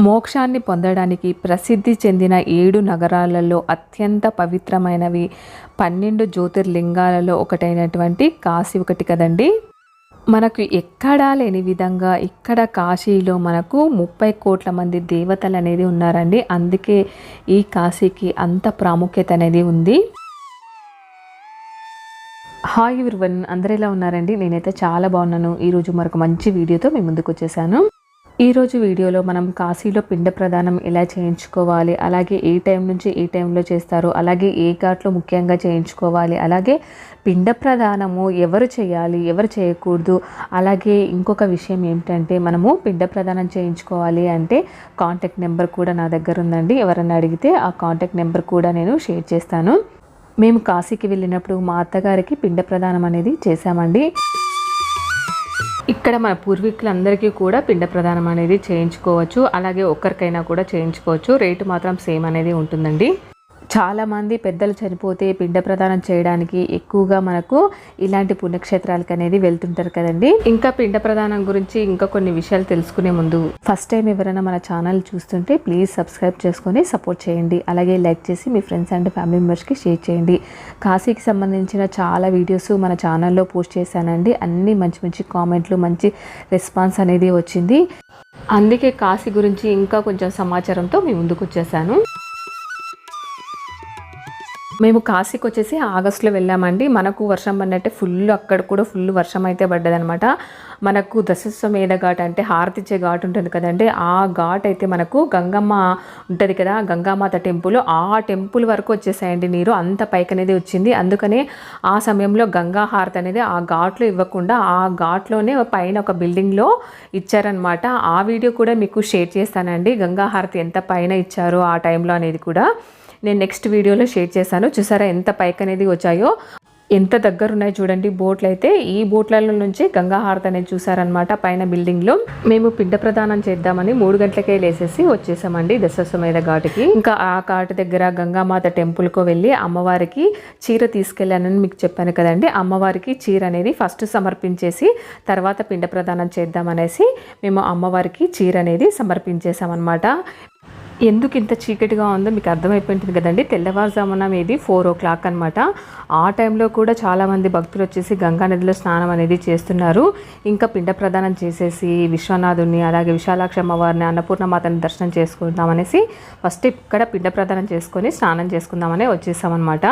మోక్షాన్ని పొందడానికి ప్రసిద్ధి చెందిన ఏడు నగరాలలో అత్యంత పవిత్రమైనవి పన్నెండు జ్యోతిర్లింగాలలో ఒకటైనటువంటి కాశీ ఒకటి కదండి. మనకు ఎక్కడా లేని విధంగా ఇక్కడ కాశీలో మనకు ముప్పై కోట్ల మంది దేవతలు అనేది ఉన్నారండి. అందుకే ఈ కాశీకి అంత ప్రాముఖ్యత అనేది ఉంది. హాయ్ వన్ అందరు ఎలా ఉన్నారండి? నేనైతే చాలా బాగున్నాను. ఈరోజు మరొక మంచి వీడియోతో మీ ముందుకు వచ్చేసాను. ఈరోజు వీడియోలో మనం కాశీలో పిండ ప్రదానం ఎలా చేయించుకోవాలి? అలాగే ఏ టైం నుంచి ఏ టైంలో చేస్తారు? అలాగే ఏ ఘాట్లో ముఖ్యంగా చేయించుకోవాలి? అలాగే పిండ ప్రదానము ఎవరు చేయాలి? ఎవరు చేయకూడదు? అలాగే ఇంకొక విషయం ఏమిటంటే మనము పిండ ప్రదానం చేయించుకోవాలి అంటే కాంటాక్ట్ నెంబర్ కూడా నా దగ్గర ఉందండి. ఎవరన్నా అడిగితే ఆ కాంటాక్ట్ నెంబర్ కూడా నేను షేర్ చేస్తాను. మేము కాశీకి వెళ్ళినప్పుడు మా అత్తగారికి పిండ ప్రదానం అనేది చేశామండి. ఇక్కడ మన పూర్వీకులందరికీ కూడా పిండ ప్రదానం అనేది చేయించుకోవచ్చు. అలాగే ఒక్కరికైనా కూడా చేయించుకోవచ్చు. రేటు మాత్రం సేమ్ అనేది ఉంటుందండి. చాలామంది పెద్దలు చనిపోతే పిండ ప్రదానం చేయడానికి ఎక్కువగా మనకు ఇలాంటి పుణ్యక్షేత్రాలకు అనేది వెళ్తుంటారు కదండి. ఇంకా పిండ ప్రదానం గురించి ఇంకా కొన్ని విషయాలు తెలుసుకునే ముందు ఫస్ట్ టైం ఎవరైనా మన ఛానల్ చూస్తుంటే ప్లీజ్ సబ్స్క్రైబ్ చేసుకొని సపోర్ట్ చేయండి. అలాగే లైక్ చేసి మీ ఫ్రెండ్స్ అండ్ ఫ్యామిలీ మెంబర్స్కి షేర్ చేయండి. కాశీకి సంబంధించిన చాలా వీడియోస్ మన ఛానల్లో పోస్ట్ చేశానండి. అన్ని మంచి మంచి కామెంట్లు మంచి రెస్పాన్స్ అనేది వచ్చింది. అందుకే కాశీ గురించి ఇంకా కొంచెం సమాచారంతో మీ ముందుకు వచ్చేసాను. మేము కాశీకి వచ్చేసి ఆగస్టులో వెళ్ళామండి. మనకు వర్షం పడినట్టే ఫుల్ అక్కడ కూడా ఫుల్ వర్షం అయితే పడ్డదనమాట. మనకు దశస్వమేధ ఘాట్ అంటే హారతిచ్చే ఘాట్ ఉంటుంది కదండి. ఆ ఘాట్ అయితే మనకు గంగమ్మ ఉంటుంది కదా గంగామాత టెంపుల్. ఆ టెంపుల్ వరకు వచ్చేసాయండి నీరు. అంత పైకి అనేది వచ్చింది. అందుకనే ఆ సమయంలో గంగా హారతి అనేది ఆ ఘాట్లో ఇవ్వకుండా ఆ ఘాట్లోనే పైన ఒక బిల్డింగ్లో ఇచ్చారనమాట. ఆ వీడియో కూడా మీకు షేర్ చేస్తానండి. గంగా హారతి ఎంత పైన ఇచ్చారో ఆ టైంలో అనేది కూడా. నేను నెక్స్ట్ వీడియోలో షేర్ చేశాను. చూసారా ఎంత పైకి అనేది వచ్చాయో? ఎంత దగ్గరున్నాయి చూడండి బోట్లు అయితే. ఈ బోట్లలో నుంచి గంగా హారతి అనేది చూసారనమాట పైన బిల్డింగ్లో మేము పిండ ప్రదానం చేద్దామని మూడు గంటలకే లేసేసి వచ్చేసామండి దశస్వమేధ ఘాటుకి. ఇంకా ఆ ఘాటు దగ్గర గంగామాత టెంపుల్కు వెళ్ళి అమ్మవారికి చీర తీసుకెళ్ళానని మీకు చెప్పాను కదండి. అమ్మవారికి చీర అనేది ఫస్ట్ సమర్పించేసి తర్వాత పిండ ప్రదానం చేద్దామనేసి మేము అమ్మవారికి చీర అనేది సమర్పించేసామన్నమాట ఎందుకు ఇంత చీకటిగా ఉందో మీకు అర్థమైపోయింటుంది కదండి. తెల్లవారుజామున ఇది ఫోర్ ఓ క్లాక్ అనమాట ఆ టైంలో కూడా చాలామంది భక్తులు వచ్చేసి గంగా నదిలో స్నానం అనేది చేస్తున్నారు. ఇంకా పిండ ప్రదానం చేసేసి విశ్వనాథుని అలాగే విశాలాక్ష అమ్మవారిని అన్నపూర్ణమాతని దర్శనం చేసుకుందామనేసి ఫస్ట్ ఇక్కడ పిండ ప్రదానం చేసుకొని స్నానం చేసుకుందామని వచ్చేసామన్నమాట.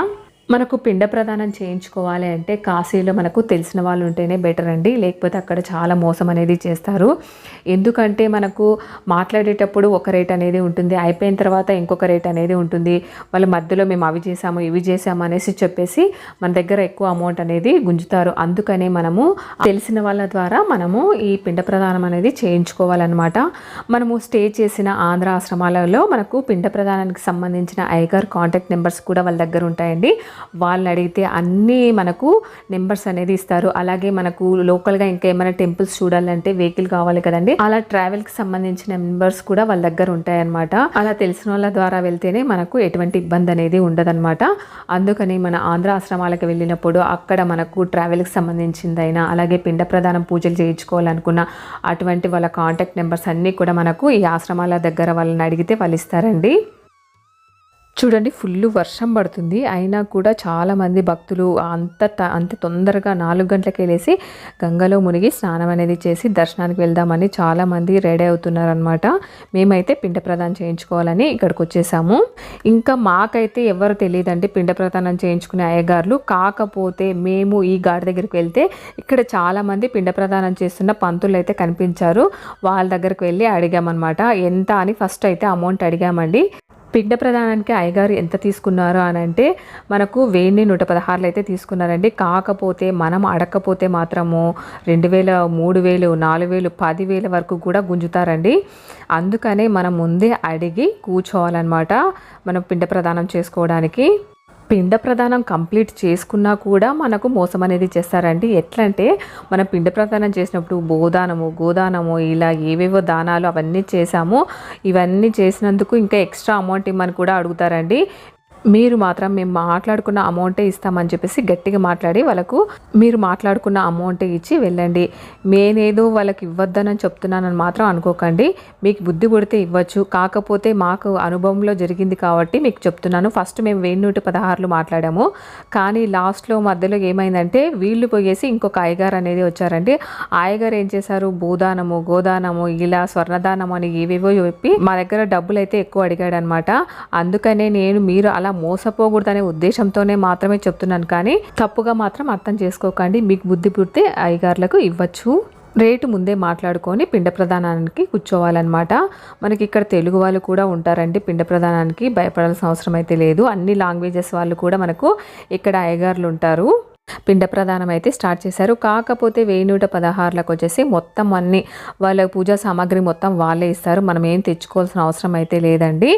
మనకు పిండ ప్రదానం చేయించుకోవాలి అంటే కాశీలో మనకు తెలిసిన వాళ్ళు ఉంటేనే బెటర్ అండి. లేకపోతే అక్కడ చాలా మోసం అనేది చేస్తారు. ఎందుకంటే మనకు మాట్లాడేటప్పుడు ఒక రేట్ అనేది ఉంటుంది. అయిపోయిన తర్వాత ఇంకొక రేట్ అనేది ఉంటుంది. వాళ్ళ మధ్యలో మేము అవి చేసాము ఇవి చేసాము అనేసి చెప్పేసి మన దగ్గర ఎక్కువ అమౌంట్ అనేది గుంజుతారు. అందుకనే మనము తెలిసిన వాళ్ళ ద్వారా మనము ఈ పిండ ప్రదానం అనేది చేయించుకోవాలన్నమాట. మనము స్టే చేసిన ఆంధ్ర ఆశ్రమాలలో మనకు పిండ ప్రదానానికి సంబంధించిన ఐగార్ కాంటాక్ట్ నెంబర్స్ కూడా వాళ్ళ దగ్గర ఉంటాయండి. వాళ్ళని అడిగితే అన్నీ మనకు నెంబర్స్ అనేది ఇస్తారు. అలాగే మనకు లోకల్గా ఇంకా ఏమైనా టెంపుల్స్ చూడాలంటే వెహికల్ కావాలి కదండి. అలా ట్రావెల్కి సంబంధించిన నెంబర్స్ కూడా వాళ్ళ దగ్గర ఉంటాయన్నమాట. అలా తెలిసిన వాళ్ళ ద్వారా వెళ్తేనే మనకు ఎటువంటి ఇబ్బంది అనేది ఉండదన్నమాట. అందుకని మన ఆంధ్ర ఆశ్రమాలకు వెళ్ళినప్పుడు అక్కడ మనకు ట్రావెల్కి సంబంధించిందైనా అలాగే పిండ ప్రధానం పూజలు చేయించుకోవాలనుకున్న అటువంటి వాళ్ళ కాంటాక్ట్ నెంబర్స్ అన్నీ కూడా మనకు ఈ ఆశ్రమాల దగ్గర వాళ్ళని అడిగితే వాళ్ళు ఇస్తారండి. చూడండి ఫుల్ వర్షం పడుతుంది. అయినా కూడా చాలామంది భక్తులు అంత త- అంత తొందరగా నాలుగు గంటలకు వెళ్ళేసి గంగలో మునిగి స్నానం అనేది చేసి దర్శనానికి వెళ్దామని చాలామంది రెడీ అవుతున్నారనమాట మేమైతే పిండ ప్రదానం చేయించుకోవాలని ఇక్కడికి వచ్చేసాము. ఇంకా మాకైతే ఎవరు తెలియదండి పిండ ప్రదానం చేయించుకునే అయ్యగారులు. కాకపోతే మేము ఈ గాడి దగ్గరికి వెళ్తే ఇక్కడ చాలామంది పిండ ప్రదానం చేస్తున్న పంతులు అయితే కనిపించారు. వాళ్ళ దగ్గరికి వెళ్ళి అడిగామన్నమాట. ఎంత అని ఫస్ట్ అయితే అమౌంట్ అడిగామండి. పిండ ప్రదానానికి అయ్యగారు ఎంత తీసుకున్నారు అని అంటే మనకు వెయ్యి నూట పదహారులు అయితే తీసుకున్నారండి. కాకపోతే మనం అడగకపోతే మాత్రము రెండు వేల మూడు వేలు నాలుగు వేలు పదివేల వరకు కూడా గుంజుతారండి. అందుకనే మనం ముందే అడిగి కూర్చోవాలన్నమాట మనం పిండ ప్రదానం చేసుకోవడానికి. పిండ ప్రదానం కంప్లీట్ చేసుకున్నా కూడా మనకు మోసం అనేది చేస్తారండి. ఎట్లా అంటే మనం పిండ ప్రదానం చేసినప్పుడు బోదానము గోదానము ఇలా ఏవేవో దానాలు అవన్నీ చేసాము ఇవన్నీ చేసినందుకు ఇంకా ఎక్స్ట్రా అమౌంట్ ఇమ్మని కూడా అడుగుతారండి. మీరు మాత్రం మేము మాట్లాడుకున్న అమౌంటే ఇస్తామని చెప్పేసి గట్టిగా మాట్లాడి వాళ్ళకు మీరు మాట్లాడుకున్న అమౌంటే ఇచ్చి వెళ్ళండి. నేనేదో వాళ్ళకి ఇవ్వద్దనని చెప్తున్నానని మాత్రం అనుకోకండి. మీకు బుద్ధి పుడితే ఇవ్వచ్చు. కాకపోతే మాకు అనుభవంలో జరిగింది కాబట్టి మీకు చెప్తున్నాను. ఫస్ట్ మేము వెయ్యి నూట పదహారులు మాట్లాడాము. కానీ లాస్ట్లో మధ్యలో ఏమైందంటే వీళ్ళు పోయేసి ఇంకొక అయ్యగారు అనేది వచ్చారండి. అయ్యగారు ఏం చేశారు? భూదానము గోదానము ఇలా స్వర్ణదానము అని ఏవేవో చెప్పి మా దగ్గర డబ్బులు అయితే ఎక్కువ అడిగాడనమాట. అందుకనే నేను మీరు అలా మోసపోకూడదనే ఉద్దేశంతోనే మాత్రమే చెప్తున్నాను కానీ తప్పుగా మాత్రం అర్థం చేసుకోకండి. మీకు బుద్ధి పుడితే అయ్యగారులకు ఇవ్వచ్చు. రేటు ముందే మాట్లాడుకొని పిండ ప్రధానానికి కూర్చోవాలన్నమాట. మనకి ఇక్కడ తెలుగు వాళ్ళు కూడా ఉంటారండి. పిండ ప్రధానానికి భయపడాల్సిన అవసరం అయితే లేదు. అన్ని లాంగ్వేజెస్ వాళ్ళు కూడా మనకు ఇక్కడ అయ్యగారులు ఉంటారు. పిండ ప్రదానం అయితే స్టార్ట్ చేశారు. కాకపోతే వెయ్యి నూట పదహారులకు వచ్చేసి మొత్తం అన్ని వాళ్ళ పూజా సామాగ్రి మొత్తం వాళ్ళే ఇస్తారు. మనం ఏం తెచ్చుకోవాల్సిన అవసరం అయితే లేదండి.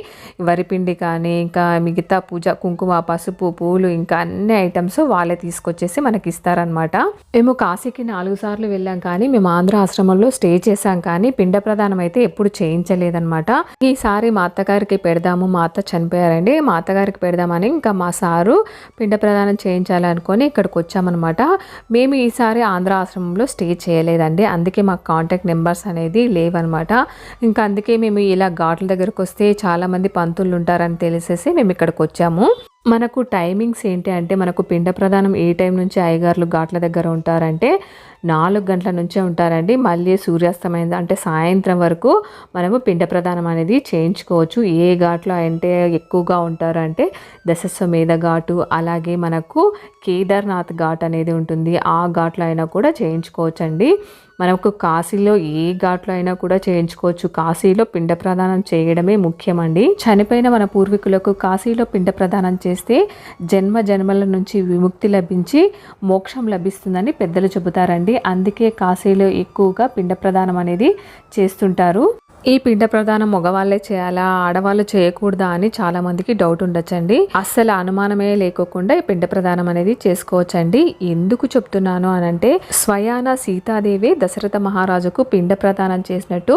వరిపిండి కానీ ఇంకా మిగతా పూజ కుంకుమ పసుపు పూలు ఇంకా అన్ని ఐటమ్స్ వాళ్ళే తీసుకొచ్చేసి మనకి ఇస్తారనమాట మేము కాశీకి నాలుగు సార్లు వెళ్ళాం కానీ మేము ఆంధ్ర ఆశ్రమంలో స్టే చేశాం కానీ పిండ ప్రదానం అయితే ఎప్పుడు చేయించలేదన్నమాట. ఈసారి మా అత్తగారికి పెడదాము మా అత్త చనిపోయారండి. మా అత్తగారికి పెడదామని ఇంకా మా సారు పిండ ప్రదానం చేయించాలనుకొని ఇక్కడికి వచ్చామన్నమాట. మేము ఈసారి ఆంధ్ర ఆశ్రమంలో స్టే చేయలేదండి. అందుకే మాకు కాంటాక్ట్ నెంబర్స్ అనేది లేవన్నమాట. ఇంకా అందుకే మేము ఇలా ఘాట్ల దగ్గరకు వస్తే చాలామంది పంతులు ఉంటారని తెలిసేసి మేము ఇక్కడికి వచ్చాము మనకు టైమింగ్స్ ఏంటి అంటే మనకు పిండ ప్రధానం ఏ టైం నుంచి అయ్యగారులు ఘాట్ల దగ్గర ఉంటారంటే నాలుగు గంటల నుంచే ఉంటారండి. మళ్ళీ సూర్యాస్తమైంది అంటే సాయంత్రం వరకు మనము పిండ ప్రధానం అనేది చేయించుకోవచ్చు. ఏ ఘాట్లో అంటే ఎక్కువగా ఉంటారంటే దశస్వమేధ ఘాటు అలాగే మనకు కేదార్నాథ్ ఘాట్ అనేది ఉంటుంది. ఆ ఘాట్లో అయినా కూడా చేయించుకోవచ్చండి. మనకు కాశీలో ఏ ఘాట్లో అయినా కూడా చేయించుకోవచ్చు. కాశీలో పిండ ప్రదానం చేయడమే ముఖ్యమండి. చనిపోయిన మన పూర్వీకులకు కాశీలో పిండ ప్రదానం చేస్తే జన్మ జన్మల నుంచి విముక్తి లభించి మోక్షం లభిస్తుందని పెద్దలు చెబుతారండి. అందుకే కాశీలో ఎక్కువగా పిండ ప్రదానం అనేది చేస్తుంటారు. ఈ పిండ ప్రధానం మగవాళ్ళే చేయాలా? ఆడవాళ్ళు చేయకూడదా అని చాలా మందికి డౌట్ ఉండొచ్చండి. అస్సలు అనుమానమే లేకోకుండా ఈ పిండ ప్రదానం అనేది చేసుకోవచ్చండి. ఎందుకు చెప్తున్నాను అని అంటే స్వయాన సీతాదేవి దశరథ మహారాజుకు పిండ ప్రదానం చేసినట్టు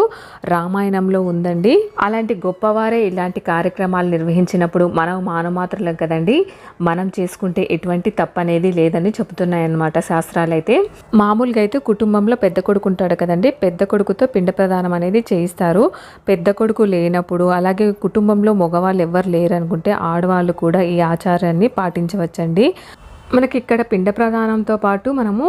రామాయణంలో ఉందండి. అలాంటి గొప్పవారే ఇలాంటి కార్యక్రమాలు నిర్వహించినప్పుడు మనం మానమాత్రులం కదండి. మనం చేసుకుంటే ఎటువంటి తప్పు అనేది లేదని చెబుతున్నాయన్నమాట శాస్త్రాలు అయితే మామూలుగా అయితే కుటుంబంలో పెద్ద కొడుకు ఉంటాడు కదండి. పెద్ద కొడుకుతో పిండ ప్రదానం అనేది చేయిస్తారు. పెద్ద కొడుకు లేనప్పుడు అలాగే కుటుంబంలో మగవాళ్ళు ఎవరు లేరు అనుకుంటే ఆడవాళ్ళు కూడా ఈ ఆచారాన్ని పాటించవచ్చండి. మనకి ఇక్కడ పిండ ప్రదానంతో పాటు మనము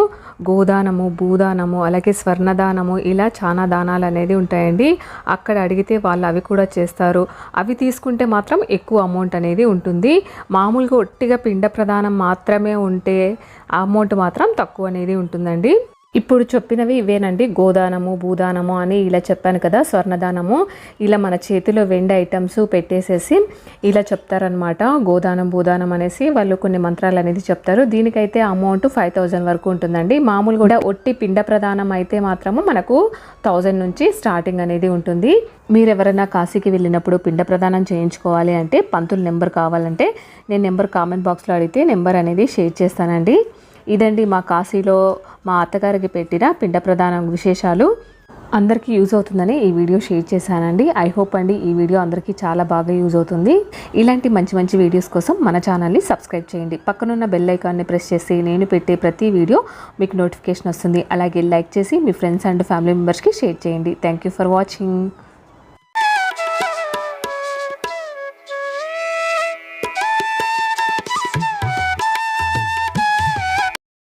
గోదానము భూదానము అలాగే స్వర్ణదానము ఇలా చాలా దానాలు అనేది ఉంటాయండి. అక్కడ అడిగితే వాళ్ళు అవి కూడా చేస్తారు. అవి తీసుకుంటే మాత్రం ఎక్కువ అమౌంట్ అనేది ఉంటుంది. మామూలుగా ఒట్టిగా పిండ ప్రదానం మాత్రమే ఉంటే అమౌంట్ మాత్రం తక్కువ అనేది ఉంటుందండి. ఇప్పుడు చెప్పినవి ఇవేనండి. గోదానము భూదానము అని ఇలా చెప్పాను కదా స్వర్ణదానము. ఇలా మన చేతిలో వెండి ఐటమ్స్ పెట్టేసేసి ఇలా చెప్తారనమాట గోదానం భూదానం అనేసి వాళ్ళు కొన్ని మంత్రాలు అనేది చెప్తారు. దీనికైతే అమౌంట్ ఫైవ్ థౌజండ్ వరకు ఉంటుందండి. మామూలు కూడా ఒట్టి పిండ ప్రదానం అయితే మాత్రము మనకు థౌజండ్ నుంచి స్టార్టింగ్ అనేది ఉంటుంది. మీరు ఎవరైనా కాశీకి వెళ్ళినప్పుడు పిండ ప్రదానం చేయించుకోవాలి అంటే పంతులు నెంబర్ కావాలంటే నేను నెంబర్ కామెంట్ బాక్స్లో అడిగితే నెంబర్ అనేది షేర్ చేస్తానండి. ఇదండి మా కాశీలో మా అత్తగారికి పెట్టిన పిండ ప్రధాన విశేషాలు. అందరికీ యూజ్ అవుతుందని ఈ వీడియో షేర్ చేశానండి. ఐ హోప్ అండి ఈ వీడియో అందరికీ చాలా బాగా యూజ్ అవుతుంది. ఇలాంటి మంచి మంచి వీడియోస్ కోసం మన ఛానల్ని సబ్స్క్రైబ్ చేయండి. పక్కనున్న బెల్ ఐకాన్ని ప్రెస్ చేసి నేను పెట్టే ప్రతి వీడియో మీకు నోటిఫికేషన్ వస్తుంది. అలాగే లైక్ చేసి మీ ఫ్రెండ్స్ అండ్ ఫ్యామిలీ మెంబర్స్కి షేర్ చేయండి. Thank you for watching.